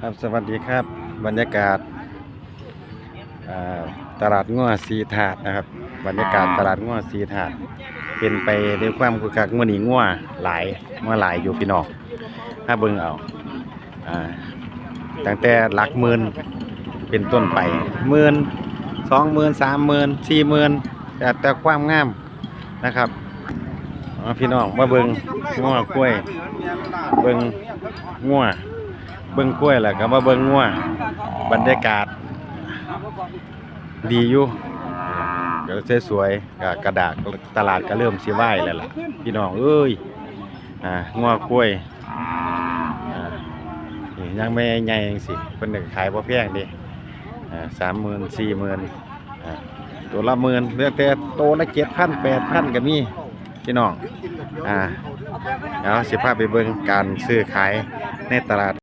ครับสวัสดีครับบรรยากาศอ่าตลาดง้อสีถาดนะครับ บรรยากาศตลาดง้อสีถาด เป็นไปด้วยความคึกคักมื่อนี้ง้อหลายง้อหลายอยู่พี่น้องถ้าเบิ่งเอาอ่าตั้งแต่หลักหมื่นเป็นต้นไปหมื่นสองหมื่นสามหมื่นสี่หมื่นแต่แต่ความงามนะครับอ๋อพี่น้องมาเบิ่งง้อกล้วย เบิ่งงัว เบิ่งกล้วยแหล้วก็มาเบิ่งงัวบรรยากาศ ดีอยู่ก็สวยๆก็กระดาษตลาดก็เริ่มสิไหวแล้วล่ะพี่น้องเอ้ยอ่างัวกล้วยอ่านี่ยังไม่ใหญ่จังสิเพิ่นก็ขายบ่แพงเด้อ่า30,000 40,000อ่าตัวละหมื่นเหลือแต่โตัวละ7,000 8,000ก็มีพี่น้องอ่าเอาสิพาไปเบิ่งการซื้อขายในตลาด